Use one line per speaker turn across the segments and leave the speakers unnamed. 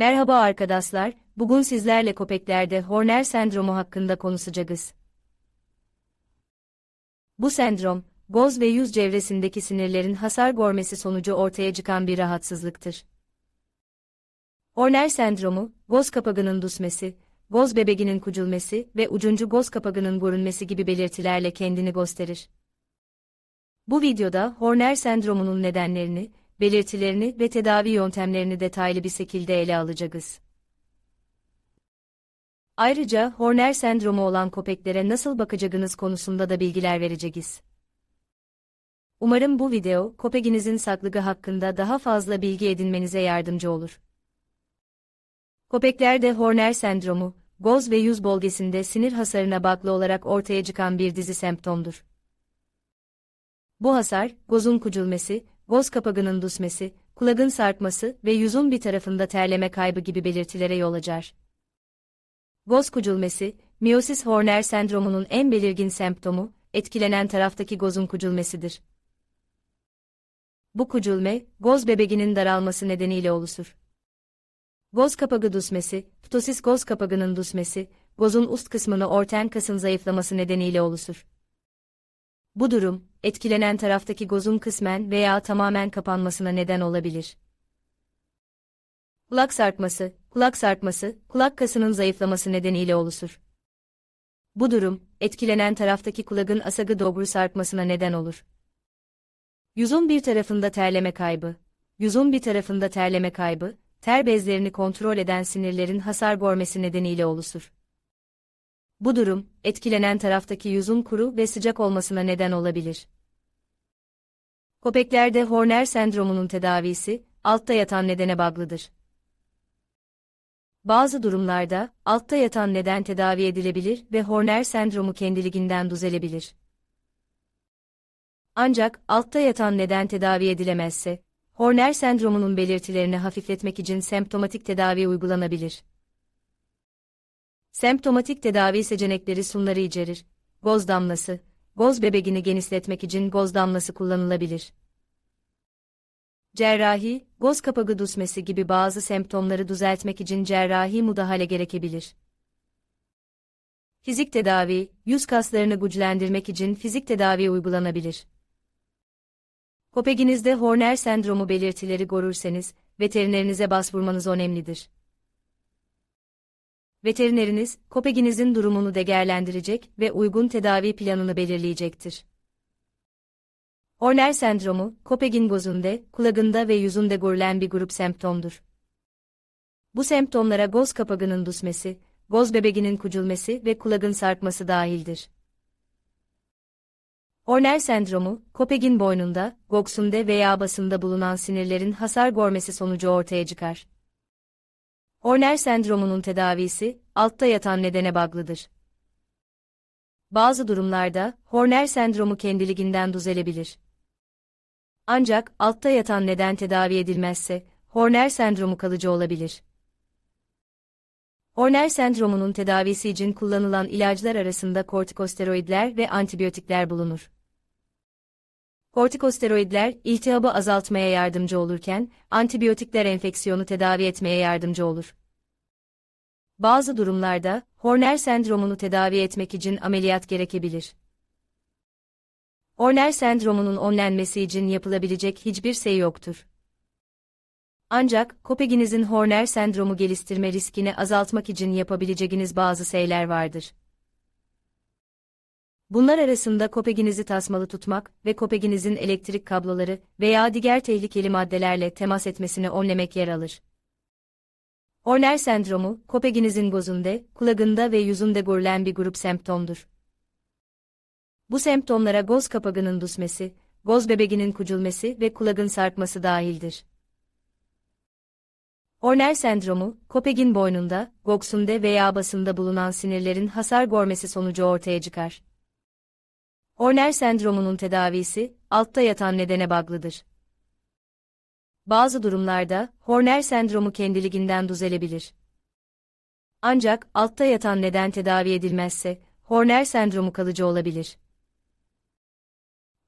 Merhaba arkadaşlar, bugün sizlerle köpeklerde Horner sendromu hakkında konuşacağız. Bu sendrom, göz ve yüz çevresindeki sinirlerin hasar görmesi sonucu ortaya çıkan bir rahatsızlıktır. Horner sendromu, göz kapağının düşmesi, göz bebeğinin kuculması ve ucuncu göz kapağının görünmesi gibi belirtilerle kendini gösterir. Bu videoda Horner sendromunun nedenlerini, belirtilerini ve tedavi yöntemlerini detaylı bir şekilde ele alacağız. Ayrıca Horner sendromu olan köpeklere nasıl bakacağınız konusunda da bilgiler vereceğiz. Umarım bu video, köpeğinizin saklığı hakkında daha fazla bilgi edinmenize yardımcı olur. Köpeklerde Horner sendromu, göz ve yüz bölgesinde sinir hasarına bağlı olarak ortaya çıkan bir dizi semptomdur. Bu hasar, gözün kuculması, göz kapağının düşmesi, kulağın sarkması ve yüzün bir tarafında terleme kaybı gibi belirtilere yol açar. Göz kuculması, miyosis Horner sendromunun en belirgin semptomu, etkilenen taraftaki gözün kuculmasıdır. Bu kuculme, göz bebeğinin daralması nedeniyle oluşur. Göz kapağı düşmesi, ptosis göz kapağının düşmesi, gözün üst kısmını orten kasın zayıflaması nedeniyle oluşur. Bu durum, etkilenen taraftaki gözün kısmen veya tamamen kapanmasına neden olabilir. Kulak sarkması, kulak sarkması, kulak kasının zayıflaması nedeniyle oluşur. Bu durum, etkilenen taraftaki kulağın asagı doğru sarkmasına neden olur. Yüzün bir tarafında terleme kaybı. Yüzün bir tarafında terleme kaybı, ter bezlerini kontrol eden sinirlerin hasar görmesi nedeniyle oluşur. Bu durum, etkilenen taraftaki yüzün kuru ve sıcak olmasına neden olabilir. Köpeklerde Horner sendromunun tedavisi, altta yatan nedene bağlıdır. Bazı durumlarda, altta yatan neden tedavi edilebilir ve Horner sendromu kendiliğinden düzelebilir. Ancak, altta yatan neden tedavi edilemezse, Horner sendromunun belirtilerini hafifletmek için semptomatik tedavi uygulanabilir. Semptomatik tedavi seçenekleri sunları içerir. Goz damlası, goz bebeğini genişletmek için goz damlası kullanılabilir. Cerrahi, goz kapağı düşmesi gibi bazı semptomları düzeltmek için cerrahi müdahale gerekebilir. Fizik tedavi, yüz kaslarını güçlendirmek için fizik tedavi uygulanabilir. Köpeğinizde Horner sendromu belirtileri görürseniz, veterinerinize başvurmanız önemlidir. Veterineriniz, köpeğinizin durumunu değerlendirecek ve uygun tedavi planını belirleyecektir. Horner sendromu, köpeğin gözünde, kulağında ve yüzünde görülen bir grup semptomdur. Bu semptomlara göz kapağının düşmesi, göz bebeğinin kuculması ve kulağın sarkması dahildir. Horner sendromu, köpeğin boynunda, göğsünde veya basında bulunan sinirlerin hasar görmesi sonucu ortaya çıkar. Horner sendromunun tedavisi, altta yatan nedene bağlıdır. Bazı durumlarda, Horner sendromu kendiliğinden düzelebilir. Ancak, altta yatan neden tedavi edilmezse, Horner sendromu kalıcı olabilir. Horner sendromunun tedavisi için kullanılan ilaçlar arasında kortikosteroidler ve antibiyotikler bulunur. Kortikosteroidler, iltihabı azaltmaya yardımcı olurken, antibiyotikler enfeksiyonu tedavi etmeye yardımcı olur. Bazı durumlarda, Horner sendromunu tedavi etmek için ameliyat gerekebilir. Horner sendromunun önlenmesi için yapılabilecek hiçbir şey yoktur. Ancak, köpeğinizin Horner sendromu geliştirme riskini azaltmak için yapabileceğiniz bazı şeyler vardır. Bunlar arasında köpeğinizi tasmalı tutmak ve köpeğinizin elektrik kabloları veya diğer tehlikeli maddelerle temas etmesini önlemek yer alır. Horner sendromu, köpeğinizin gözünde, kulağında ve yüzünde görülen bir grup semptomdur. Bu semptomlara göz kapağının düşmesi, göz bebeğinin kuculması ve kulağın sarkması dahildir. Horner sendromu, köpeğin boynunda, göğsünde veya basında bulunan sinirlerin hasar görmesi sonucu ortaya çıkar. Horner sendromunun tedavisi, altta yatan nedene bağlıdır. Bazı durumlarda, Horner sendromu kendiliğinden düzelebilir. Ancak, altta yatan neden tedavi edilmezse, Horner sendromu kalıcı olabilir.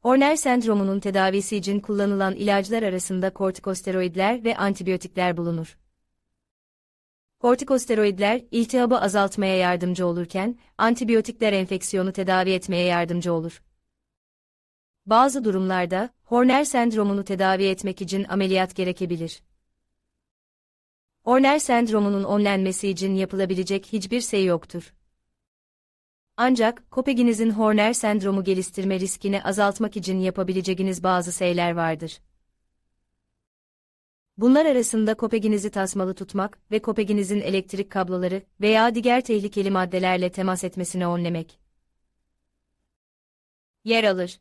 Horner sendromunun tedavisi için kullanılan ilaçlar arasında kortikosteroidler ve antibiyotikler bulunur. Kortikosteroidler iltihabı azaltmaya yardımcı olurken, antibiyotikler enfeksiyonu tedavi etmeye yardımcı olur. Bazı durumlarda, Horner sendromunu tedavi etmek için ameliyat gerekebilir. Horner sendromunun önlenmesi için yapılabilecek hiçbir şey yoktur. Ancak, Kopeginizin Horner sendromu geliştirme riskini azaltmak için yapabileceğiniz bazı şeyler vardır. Bunlar arasında kopeginizi tasmalı tutmak ve kopeginizin elektrik kabloları veya diğer tehlikeli maddelerle temas etmesini önlemek yer alır.